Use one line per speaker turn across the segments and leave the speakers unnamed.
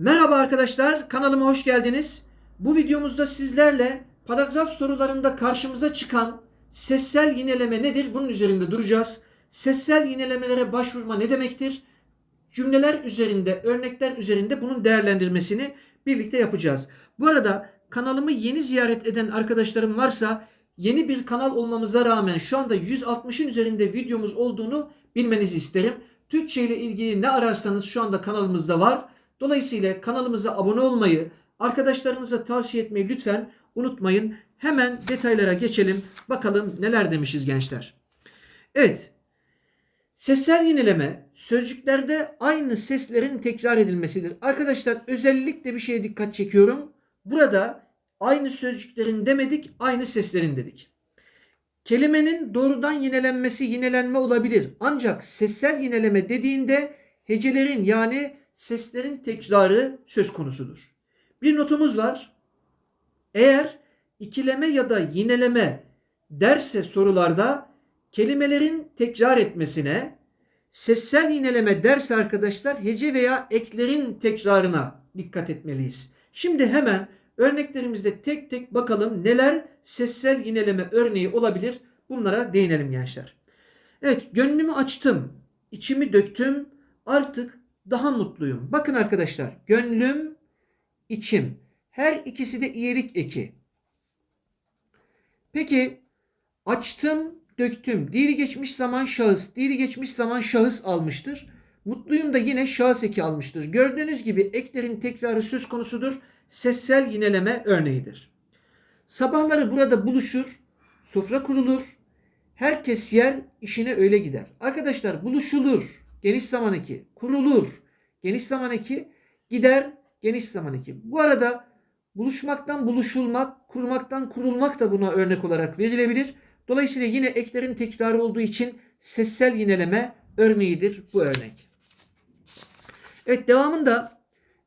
Merhaba arkadaşlar, kanalıma hoş geldiniz. Bu videomuzda sizlerle paragraf sorularında karşımıza çıkan sessel yineleme nedir? Bunun üzerinde duracağız. Sessel yinelemelere başvurma ne demektir? Cümleler üzerinde, örnekler üzerinde bunun değerlendirmesini birlikte yapacağız. Bu arada kanalımı yeni ziyaret eden arkadaşlarım varsa yeni bir kanal olmamıza rağmen şu anda 160'ın üzerinde videomuz olduğunu bilmenizi isterim. Türkçe ile ilgili ne ararsanız şu anda kanalımızda var. Dolayısıyla kanalımıza abone olmayı, arkadaşlarınıza tavsiye etmeyi lütfen unutmayın. Hemen detaylara geçelim. Bakalım neler demişiz gençler. Evet. Sessel yineleme sözcüklerde aynı seslerin tekrar edilmesidir. Arkadaşlar özellikle bir şeye dikkat çekiyorum. Burada aynı sözcüklerin demedik, aynı seslerin dedik. Kelimenin doğrudan yinelenmesi yinelenme olabilir. Ancak sessel yineleme dediğinde hecelerin yani seslerin tekrarı söz konusudur. Bir notumuz var. Eğer ikileme ya da yineleme derse sorularda kelimelerin tekrar etmesine, sessel yineleme derse arkadaşlar hece veya eklerin tekrarına dikkat etmeliyiz. Şimdi hemen örneklerimizde tek tek bakalım neler sessel yineleme örneği olabilir. Bunlara değinelim gençler. Evet gönlümü açtım, içimi döktüm, artık daha mutluyum. Bakın arkadaşlar gönlüm, içim her ikisi de iyilik eki. Peki açtım, döktüm. Dili geçmiş zaman şahıs, dili geçmiş zaman şahıs almıştır. Mutluyum da yine şahıs eki almıştır. Gördüğünüz gibi eklerin tekrarı söz konusudur. Sessel yineleme örneğidir. Sabahları burada buluşur, sofra kurulur. Herkes yer, işine öyle gider. Arkadaşlar buluşulur, geniş zaman eki. Kurulur, geniş zaman eki. Gider, geniş zaman eki. Bu arada buluşmaktan buluşulmak, kurmaktan kurulmak da buna örnek olarak verilebilir. Dolayısıyla yine eklerin tekrarı olduğu için sessel yineleme örneğidir bu örnek. Evet devamında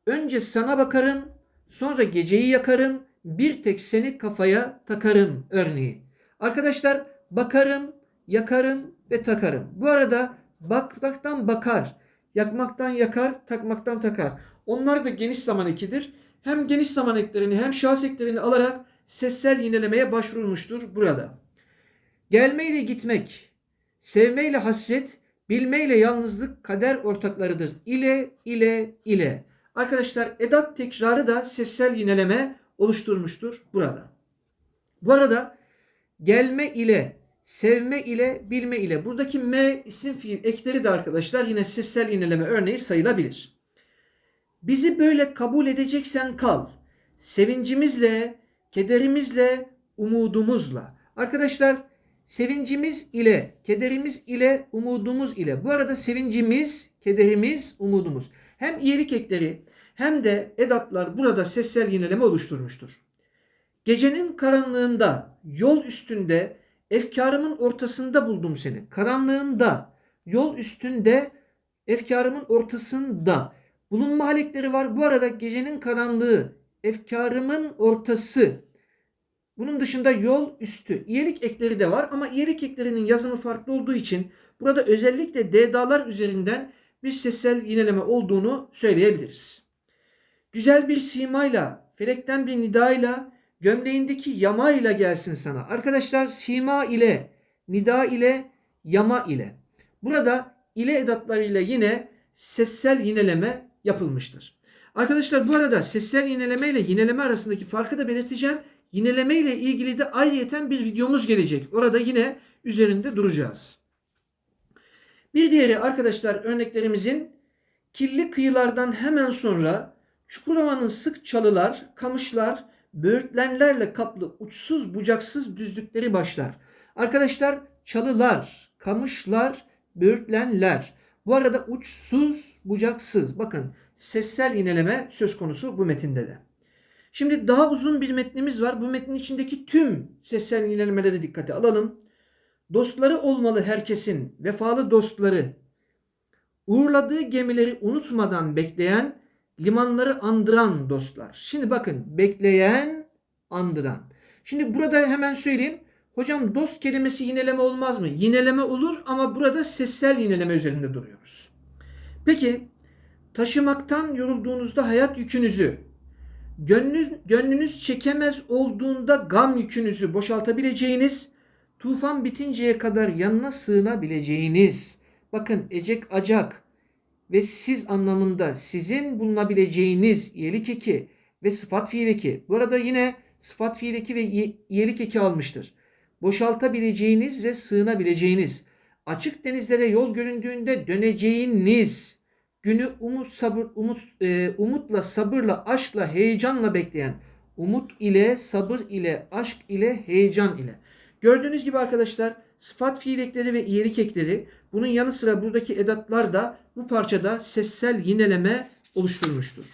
önce sana bakarım, sonra geceyi yakarım, bir tek seni kafaya takarım örneği. Arkadaşlar bakarım, yakarım ve takarım. Bu arada bakmaktan bakar, yakmaktan yakar, takmaktan takar. Onlar da geniş zaman ekidir. Hem geniş zaman eklerini hem şahıs eklerini alarak sessel yinelemeye başvurulmuştur burada. Gelmeyle gitmek, sevmeyle hasret, bilmeyle yalnızlık kader ortaklarıdır. İle, ile, ile. Arkadaşlar edat tekrarı da sessel yineleme oluşturmuştur burada. Bu arada gelme ile, sevme ile, bilme ile. Buradaki me isim fiil ekleri de arkadaşlar yine sessel yineleme örneği sayılabilir. Bizi böyle kabul edeceksen kal. Sevincimizle, kederimizle, umudumuzla. Arkadaşlar sevincimiz ile, kederimiz ile, umudumuz ile. Bu arada sevincimiz, kederimiz, umudumuz. Hem iyilik ekleri hem de edatlar burada sessel yineleme oluşturmuştur. Gecenin karanlığında, yol üstünde, efkarımın ortasında buldum seni. Karanlığında, yol üstünde, efkarımın ortasında. Bulunma halekleri var. Bu arada gecenin karanlığı, efkarımın ortası. Bunun dışında yol üstü. İyelik ekleri de var ama iyelik eklerinin yazımı farklı olduğu için burada özellikle dedalar üzerinden bir sessel yineleme olduğunu söyleyebiliriz. Güzel bir simayla, felekten bir nidayla, gömleğindeki yama ile gelsin sana. Arkadaşlar sima ile, nida ile, yama ile. Burada ile edatlarıyla yine sessel yineleme yapılmıştır. Arkadaşlar bu arada sessel yineleme ile yineleme arasındaki farkı da belirteceğim. Yineleme ile ilgili de ayrıyeten bir videomuz gelecek. Orada yine üzerinde duracağız. Bir diğeri arkadaşlar örneklerimizin kirli kıyılardan hemen sonra Çukurova'nın sık çalılar, kamışlar, böğürtlenlerle kaplı uçsuz bucaksız düzlükleri başlar. Arkadaşlar çalılar, kamışlar, böğürtlenler. Bu arada uçsuz bucaksız. Bakın sessel yineleme söz konusu bu metinde de. Şimdi daha uzun bir metnimiz var. Bu metnin içindeki tüm sessel yinelemeleri dikkate alalım. Dostları olmalı herkesin, vefalı dostları. Uğurladığı gemileri unutmadan bekleyen, limanları andıran dostlar. Şimdi bakın bekleyen, andıran. Şimdi burada hemen söyleyeyim. Hocam dost kelimesi yineleme olmaz mı? Yineleme olur ama burada sessel yineleme üzerinde duruyoruz. Peki taşımaktan yorulduğunuzda hayat yükünüzü, gönlünüz, gönlünüz çekemez olduğunda gam yükünüzü boşaltabileceğiniz, tufan bitinceye kadar yanına sığınabileceğiniz, bakın ecek acak ve siz anlamında sizin bulunabileceğiniz iyilik eki ve sıfat fiil eki. Bu arada yine sıfat fiil eki ve iyilik eki almıştır. Boşaltabileceğiniz ve sığınabileceğiniz, açık denizlere yol göründüğünde döneceğiniz, günü umut sabır umut e, umutla sabırla aşkla heyecanla bekleyen umut ile sabır ile aşk ile heyecan ile gördüğünüz gibi arkadaşlar sıfat fiil ekleri ve iyilik ekleri bunun yanı sıra buradaki edatlar da bu parçada sessel yineleme oluşturmuştur.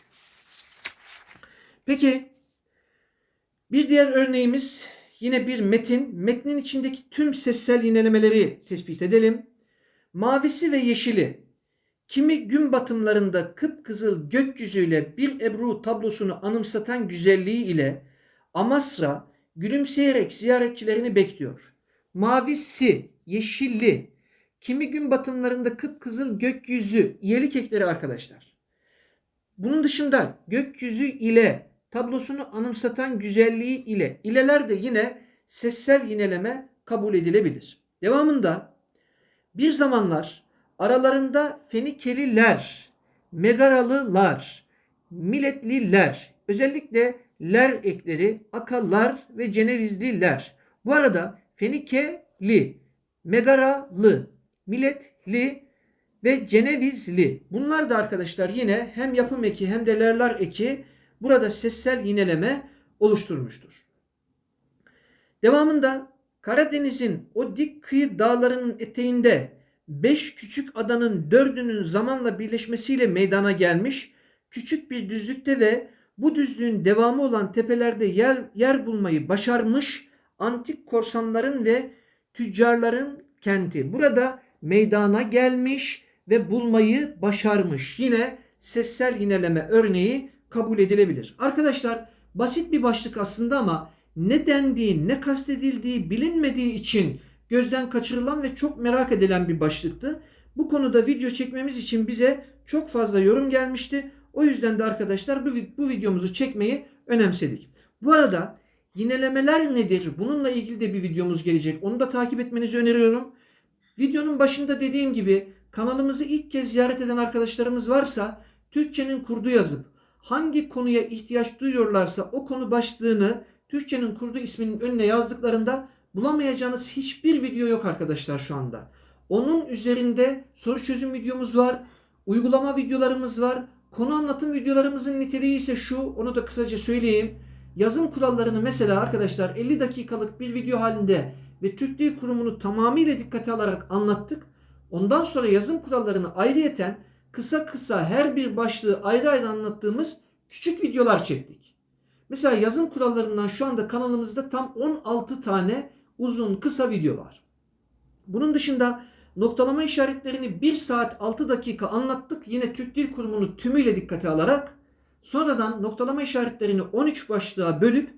Peki bir diğer örneğimiz yine bir metin. Metnin içindeki tüm sessel yinelemeleri tespit edelim. Mavisi ve yeşili kimi gün batımlarında kıpkızıl gökyüzüyle bir Ebru tablosunu anımsatan güzelliği ile Amasra gülümseyerek ziyaretçilerini bekliyor. Mavisi, yeşilli, kimi gün batımlarında kıpkızıl gökyüzü, iyelik ekleri arkadaşlar. Bunun dışında gökyüzü ile tablosunu anımsatan güzelliği ile ileler de yine sessel yineleme kabul edilebilir. Devamında bir zamanlar aralarında Fenikeliler, Megaralılar, Milletliler, özellikle ler ekleri, Akallar ve Cenevizliler. Bu arada Fenikeli, Megaralı, Milletli ve Cenevizli. Bunlar da arkadaşlar yine hem yapım eki hem de lerler eki burada sessel yineleme oluşturmuştur. Devamında Karadeniz'in o dik kıyı dağlarının eteğinde beş küçük adanın dördünün zamanla birleşmesiyle meydana gelmiş küçük bir düzlükte ve bu düzlüğün devamı olan tepelerde yer, yer bulmayı başarmış antik korsanların ve tüccarların kenti. Burada meydana gelmiş ve bulmayı başarmış. Yine sessel yineleme örneği kabul edilebilir. Arkadaşlar basit bir başlık aslında ama ne dendiği, ne kastedildiği bilinmediği için gözden kaçırılan ve çok merak edilen bir başlıktı. Bu konuda video çekmemiz için bize çok fazla yorum gelmişti. O yüzden de arkadaşlar bu, bu videomuzu çekmeyi önemsedik. Bu arada yinelemeler nedir? Bununla ilgili de bir videomuz gelecek. Onu da takip etmenizi öneriyorum. Videonun başında dediğim gibi kanalımızı ilk kez ziyaret eden arkadaşlarımız varsa Türkçenin kurdu yazıp hangi konuya ihtiyaç duyuyorlarsa o konu başlığını Türkçenin kurdu isminin önüne yazdıklarında bulamayacağınız hiçbir video yok arkadaşlar şu anda. Onun üzerinde soru çözüm videomuz var, uygulama videolarımız var. Konu anlatım videolarımızın niteliği ise şu, onu da kısaca söyleyeyim. Yazım kurallarını mesela arkadaşlar 50 dakikalık bir video halinde ve Türk Dil Kurumu'nu tamamıyla dikkate alarak anlattık. Ondan sonra yazım kurallarını ayrıyeten kısa kısa her bir başlığı ayrı ayrı anlattığımız küçük videolar çektik. Mesela yazım kurallarından şu anda kanalımızda tam 16 tane uzun kısa video var. Bunun dışında noktalama işaretlerini 1 saat 6 dakika anlattık. Yine Türk Dil Kurumu'nu tümüyle dikkate alarak sonradan noktalama işaretlerini 13 başlığa bölüp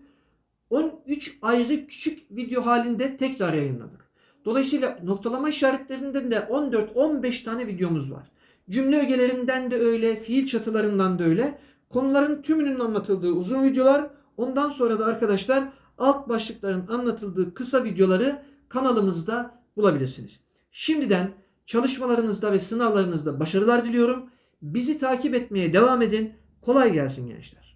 13 ayrı küçük video halinde tekrar yayınladık. Dolayısıyla noktalama işaretlerinden de 14-15 tane videomuz var. Cümle ögelerinden de öyle, fiil çatılarından da öyle. Konuların tümünün anlatıldığı uzun videolar. Ondan sonra da arkadaşlar alt başlıkların anlatıldığı kısa videoları kanalımızda bulabilirsiniz. Şimdiden çalışmalarınızda ve sınavlarınızda başarılar diliyorum. Bizi takip etmeye devam edin. Kolay gelsin gençler.